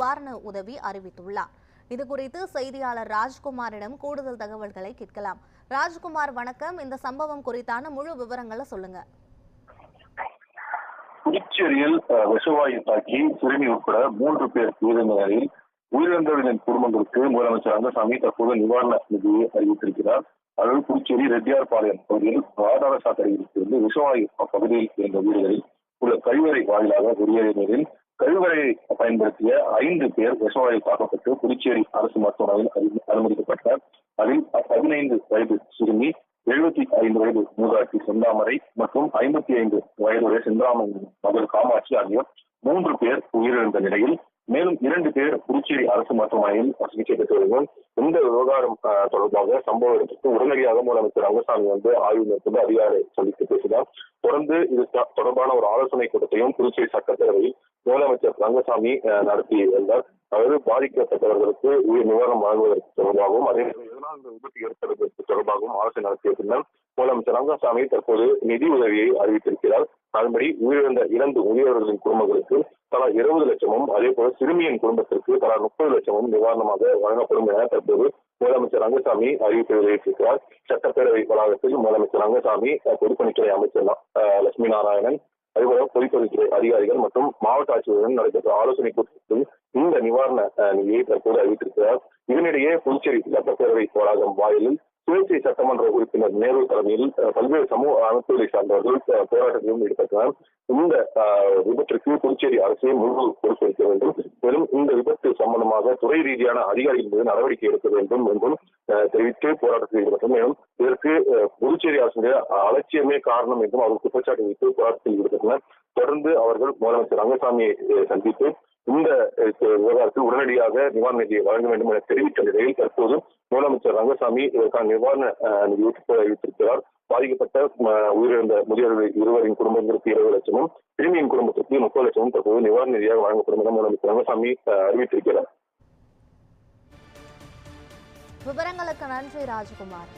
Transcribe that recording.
நிவாரண உதவி அறிவித்துள்ளார். இது குறித்து செய்தியாளர் ராஜ்குமாரிடம் கூடுதல் தகவல்களை கேட்கலாம். ராஜ்குமார் வணக்கம். இந்த சம்பவம் குறித்தான முழு விவரங்களை சொல்லுங்க. புதுச்சேரியில் விஷவாயு தாக்கி சிறுமி உட்பட மூன்று பேர் உயிரிழந்த நிலையில் உயிரிழந்தவர்களின் குடும்பங்களுக்கு முதலமைச்சர் ரங்கசாமி தற்போது நிவாரண நிதியை அறிவித்திருக்கிறார். அதாவது புதுச்சேரி ரெட்டியார் பாளையம் பகுதியில் ஆதார சாக்கடையிலிருந்து விஷவாயு பகுதியில் இருந்த வீடுகளில் உள்ள கழிவறை வாயிலாக வெளியேறிய கழிவறை கழிவறையை பயன்படுத்திய ஐந்து பேர் விஷவாயு தாக்கப்பட்டு புதுச்சேரி அரசு மருத்துவமனையில் அனுமதிக்கப்பட்டார் அனுமதிக்கப்பட்டனர் அதில் பதினைந்து வயது சிறுமி எழுபத்தி ஐந்து வயது மூதாட்டி செந்தாமரை மற்றும் ஐம்பத்தி ஐந்து வயதுடைய செந்தாமன் மகள் காமாட்சி ஆகியோர் மூன்று பேர் உயிரிழந்த நிலையில் மேலும் இரண்டு பேர் புதுச்சேரி அரசு மருத்துவமனையில் சிகிச்சை பெற்று வருகிறோம் இந்த விவகாரம் தொடர்பாக சம்பவ இடத்திற்கு உடனடியாக முதலமைச்சர் ரங்கசாமி வந்து ஆய்வு மேற்கொண்டு அதிகாரி சந்தித்து பேசினார். தொடர்ந்து இது தொடர்பான ஒரு ஆலோசனை கூட்டத்தையும் புதுச்சேரி சட்டப்பேரவையில் முதலமைச்சர் ரங்கசாமி அஹ், நடத்தி வந்தார். அதாவது பாதிக்கப்பட்டவர்களுக்கு உயிர் நிவாரணம் வழங்குவதற்கு தொடர்பாகவும் அதே இதனால் இந்த விபத்து ஏற்படுவதற்கு தொடர்பாகவும் ஆலோசனை நடத்திய பின்னர் முதலமைச்சர் ரங்கசாமி தற்போது நிதி உதவியை அறிவித்திருக்கிறார். அதன்படி உயிரிழந்த இரண்டு முதியவர்களின் குடும்பங்களுக்கு தலா இருபது லட்சமும் அதே போல சிறுமியின் குடும்பத்திற்கு தலா முப்பது லட்சமும் நிவாரணமாக வழங்கப்படும் என தற்போது முதலமைச்சர் ரங்கசாமி அறிவிப்பு வெளியிட்டிருக்கிறார். சட்டப்பேரவை வளாகத்தில் முதலமைச்சர் ரங்கசாமி அஹ், பொதுப்பணித்துறை அமைச்சர் லட்சுமி நாராயணன் அதுபோல பொதுப்பணித்துறை அதிகாரிகள் மற்றும் மாவட்ட ஆட்சியருடன் நடைபெற்ற ஆலோசனை கூட்டத்தில் இந்த நிவாரண நிதியை தற்போது அறிவித்திருக்கிறார். இதனிடையே புதுச்சேரி சட்டப்பேரவை வளாகம் வாயிலில் சுயேட்சை சட்டமன்ற உறுப்பினர் நேரு தலைமையில் பல்வேறு சமூக அமைப்புகளை சார்ந்தவர்கள் போராட்டத்திலும் ஈடுபட்டனர். இந்த விபத்திற்கு புதுச்சேரி அரசே முழு பொறுப்பேற்க வேண்டும். மேலும் இந்த விபத்து சம்பந்தமாக துறை ரீதியான அதிகாரிகள் மீது நடவடிக்கை எடுக்க வேண்டும் என்றும் தெரிவித்து போராட்டத்தில் ஈடுபட்ட மேலும் இதற்கு புதுச்சேரி அரசுடைய அலட்சியமே காரணம் என்றும் அவர் குற்றச்சாட்டு வைத்து போராட்டத்தில் ஈடுபட்டனர். தொடர்ந்து அவர்கள் முதலமைச்சர் ரங்கசாமியை சந்தித்து இந்த விவகாரத்தில் உடனடியாக நிவாரண நிதியை வழங்க வேண்டும் என தெரிவித்த நிலையில் தற்போது முதலமைச்சர் ரங்கசாமி இதற்கான நிவாரண அஹ், நிதியை பாதிக்கப்பட்ட உயிரிழந்த முதியவர்கள் இருவரின் குடும்பத்திற்கு இருபது லட்சமும் சிறுமியின் குடும்பத்திற்கு முப்பது லட்சமும் தற்போது நிவாரண நிதியாக வழங்கப்படும் என முதலமைச்சர் ரங்கசாமி அறிவித்திருக்கிறார். விவரங்களுக்கு நன்றி ராஜ்குமார்.